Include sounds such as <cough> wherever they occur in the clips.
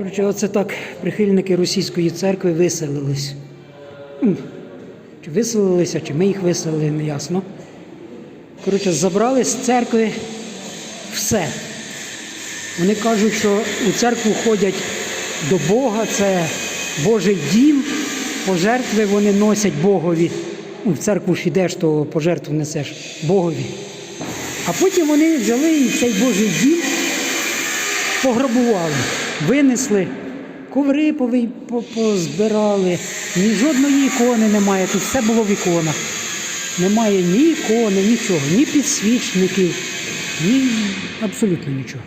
Коротше, оце так прихильники російської церкви виселились. Чи виселилися, чи ми їх виселили, не ясно. Коротше, забрали з церкви все. Вони кажуть, що у церкву ходять до Бога, це Божий дім, пожертви вони носять Богові. Ну, В церкву ж ідеш, то пожертву несеш Богові. А потім вони взяли і цей Божий дім пограбували, винесли, коври позбирали, ні жодної ікони немає, тут все було в іконах. Немає ні ікони, нічого, ні підсвічників, ні абсолютно нічого.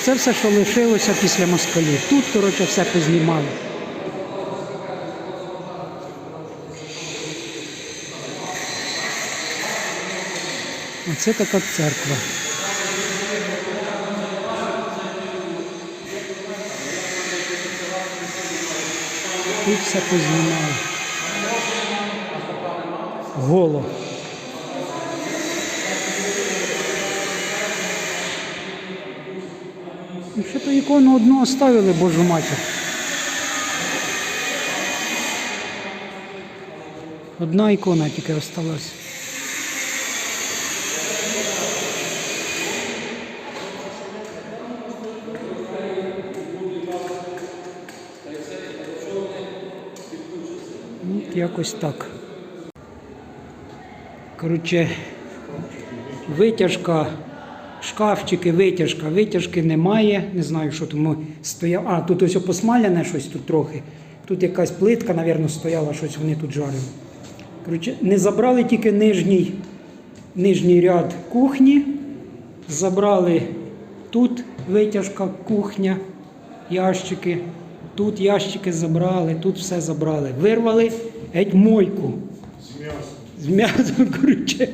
Це все, що лишилося після москалів. Тут, коротше, все познімали. Оце така церква. Тут все познімали. Голо. І Ще то ікону одну оставили, Божу матір. Одна ікона тільки осталась. Якось так. Коротше, витяжка, шкафчики, витяжка, витяжки немає. Не знаю, що тому стояв. А, тут ось посмаляне щось тут трохи. Тут якась плитка, мабуть, стояла, щось вони тут жарили. Коротше, не забрали тільки нижній, нижній ряд кухні. Забрали тут витяжка, кухня, ящики. Тут ящики забрали, тут все забрали. Вирвали геть мойку. З м'ясом, коротше.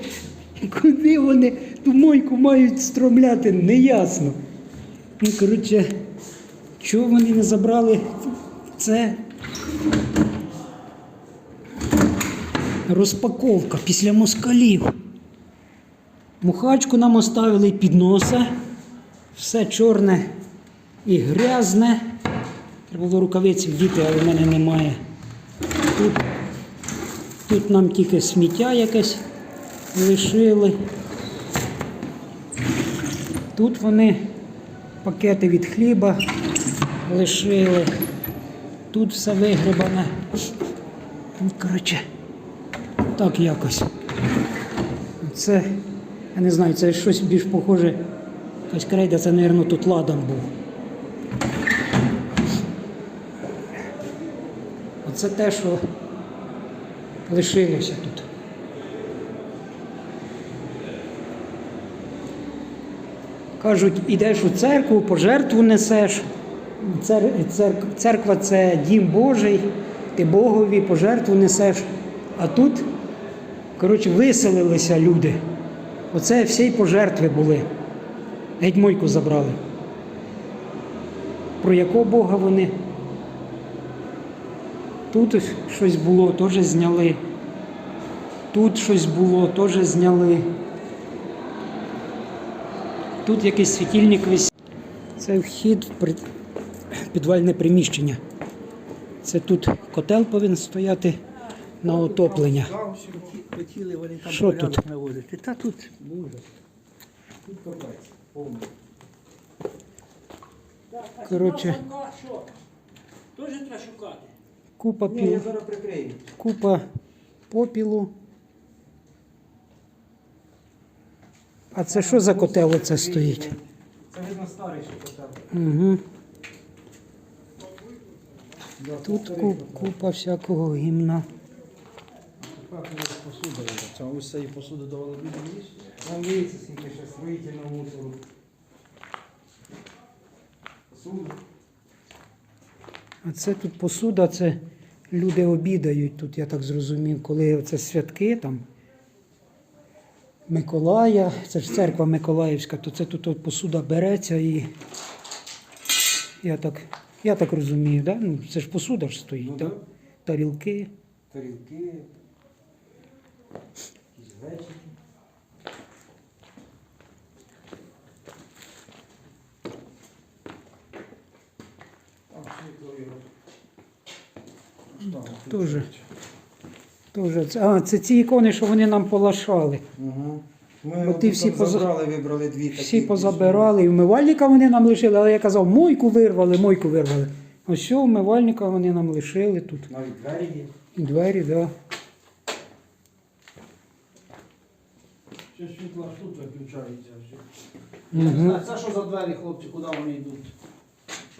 Куди вони ту мойку мають стромляти, неясно. Ну, коротше, чого вони не забрали це? Розпаковка після москалів. Мухачку нам оставили під носа. Все чорне і грязне. Треба було рукавиці вдіти, але в мене немає. Тут, тут нам тільки сміття якесь лишили. Тут вони пакети від хліба лишили. Тут все вигребане. Коротше, так якось. Це, я не знаю, це щось більш похоже. Якась крейда, це, мабуть, тут ладан був. Оце те, що лишилося тут. Кажуть, ідеш у церкву, пожертву несеш. Цер, цер, церква це дім Божий, ти Богові пожертву несеш. А тут, коротше, виселилися люди. Оце всі пожертви були. Геть мойку забрали. Про якого Бога вони? Тут щось було, теж зняли. Тут щось було, теж зняли. Тут якийсь світильник висить. Це вхід в підвальне приміщення. Це тут котел повинен стояти на отоплення. Хотіли вони там Що тут? наводити. Та тут. Коротше? Теж треба шукати. Купа, Ні, я піл, зараз прикрию. купа попілу. А це що за котел оце стоїть? Це видно старий ще котел. Угу. Тут ку- купа всякого гімна. Посуда. Це ось цієї посуди давали людям їсти. Там дивіться, скільки ще строїтельного мусору. Посуда. А це тут посуда, це люди обідають тут, я так зрозумів, коли це святки там Миколая, це ж церква Миколаївська, то це тут от посуда береться і я так я так розумію, да? ну, це ж посуда ж стоїть, ну, да. тарілки. Тарілки, якісь глечики. А, Тоже. Тоже. це- А, це ці ікони, що вони нам полашали. Угу. Ми Бо ти от всі поза- забрали, вибрали дві такі. Всі позабирали, і вмивальника вони нам лишили, але я казав, мойку вирвали, мойку вирвали. Ось цього вмивальника вони нам лишили тут. Навіть двері є. І двері, так. Да. Ще світла тут виключається. все. Угу. Це що за двері, хлопці, куди вони йдуть?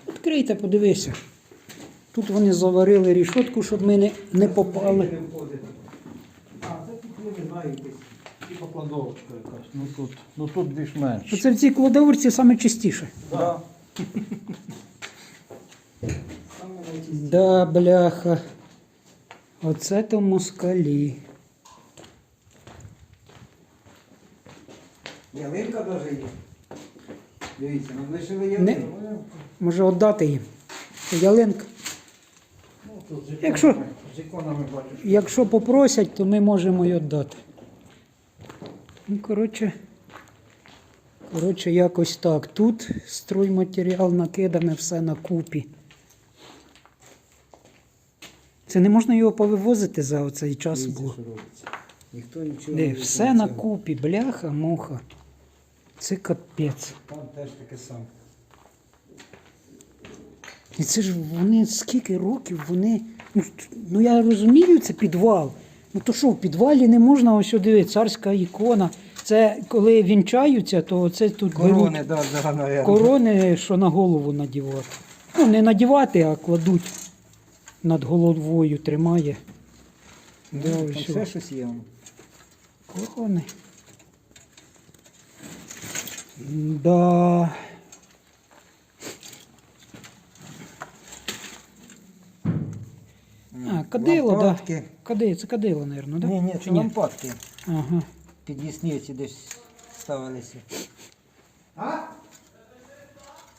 Відкрийте, подивися. Тут вони заварили рішотку, щоб ми не, не попали. А, це тут я не знаю якесь. Типа кладовочка якась. Ну тут, ну тут більш-менш. Оце в цій кладовці саме чистіше. Да. Найчистіше. Да, бляха. Оце то москалі. Ялинка навіть є. Дивіться, нам лишили Не. ялинку. Може віддати їм. Ялинка. З Якщо-. Якщо попросять, то ми можемо її віддати. Ну, коротше, коротше, якось так. Тут стройматеріал накидане все на купі. Це не можна його повивозити за оцей час було. Ніхто нічого не все на купі, бляха, муха. Це капець. Там теж таке саме. І це ж вони скільки років вони. Ну, ну я розумію, це підвал. Ну то що, в підвалі не можна ось сюди, царська ікона. Це коли вінчаються, то це тут Корони, беруть да, да, наверное. корони, що на голову надівати. Ну, не надівати, а кладуть над головою, тримає. Да, Там ще щось є. Корони. Да. А, кадило, да. Лампадки. Кади, це кадило, мабуть, да? Ні, ні, Чи це лампадки. Ага. Підвісні ці десь ставилися.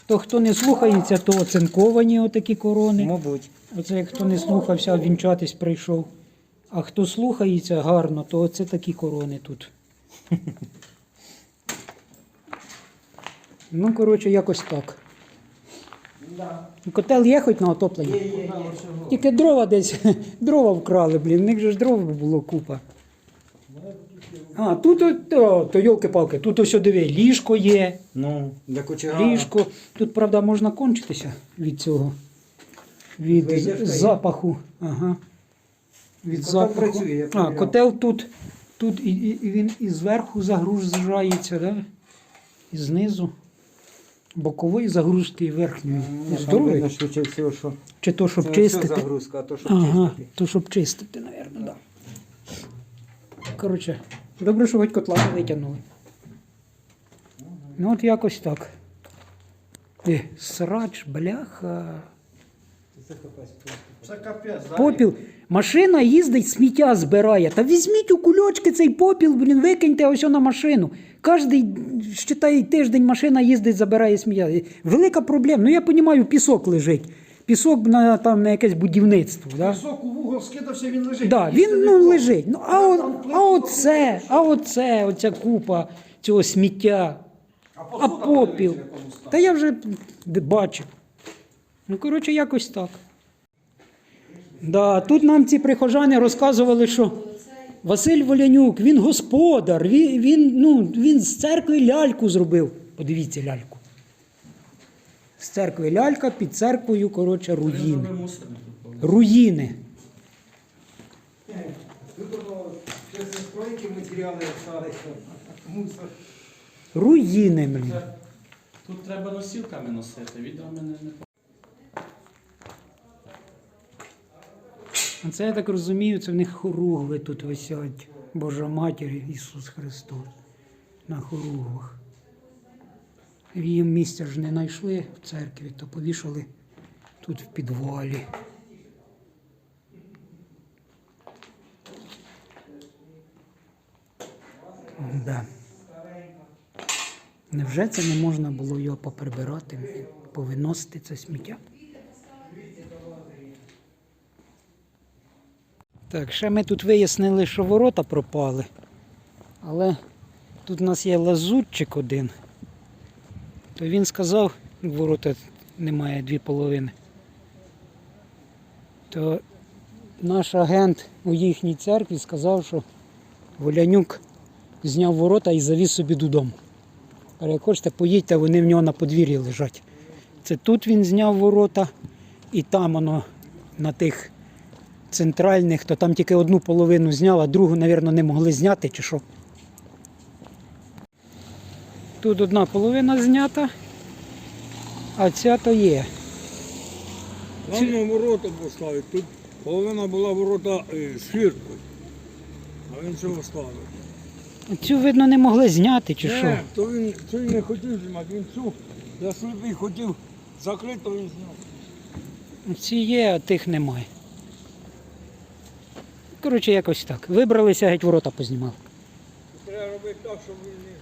То хто не слухається, то оцинковані отакі корони. Мабуть. Оце як хто не слухався, вінчатись прийшов. А хто слухається гарно, то оце такі корони тут. <laughs> Ну, коротше, якось так. Котел є хоч на отоплення? Тільки дрова десь, <laughs> дрова вкрали, блін, в них же ж дров було купа. А, тут, о- то, то йолки-палки, тут ось о, диви, ліжко є, Ну, для кочегара. ліжко. Тут, правда, можна кончитися від цього. Від Витяжка з- є. запаху. Ага. Від Котел запаху. працює, я а, перевіряв. котел тут, тут і, і, і він і зверху загружається, да? і знизу. Бокової загрузки і верхньої. Що Чи то, щоб це чистити. загрузка, а то, щоб Ага, чистити. то щоб чистити, мабуть, да. Коротше, добре, що хоч котла не витягнули. Ну от якось так. Е, срач, бляха. Це капець да? Попіл. Машина їздить, сміття збирає. Та візьміть у кульочки цей попіл, блін, викиньте ось на машину. Кожний, считай, тиждень машина їздить, забирає сміття. Велика проблема. Ну я розумію, пісок лежить. Пісок на, там, на якесь будівництво. Да? Пісок у вугол скидався, він лежить. Да, він ну, лежить. Ну, а, плитку а оце, а оце, оця купа цього сміття, А, а попіл. Та я вже бачив. Ну, коротше, якось так. Да, тут нам ці прихожани розказували, що Василь Волянюк, він господар, він, він, ну, він з церкви ляльку зробив. Подивіться ляльку. З церкви лялька, під церквою, коротше, руїни. Руїни. Руїни, блін. Тут треба носілками носити, відрами не, не А це я так розумію, це в них хоругви тут висять. Божа Матір Ісус Христос на хоругвах. Їм місця ж не знайшли в церкві, то повішали тут в підвалі. Да. Невже це не можна було його поприбирати, повиносити це сміття? Так, ще ми тут вияснили, що ворота пропали. Але тут у нас є лазутчик один. То він сказав, ворота немає дві половини. то наш агент у їхній церкві сказав, що Волянюк зняв ворота і завіз собі додому. Але як хочете, поїдьте, вони в нього на подвір'ї лежать. Це тут він зняв ворота, і там воно на тих центральних, то там тільки одну половину зняв, а другу, мабуть, не могли зняти чи що. Тут одна половина знята, а ця то є. На ворота поставить. Тут половина була ворота е, з фіркою. А він цього ставив. Цю, видно, не могли зняти чи що. Не, то він цю не хотів знімати, він цю я сліпий хотів закрити, то він зняв. Ці є, а тих немає. Коротше, якось так. Вибралися, геть ворота познімали. Треба робити так, щоб він не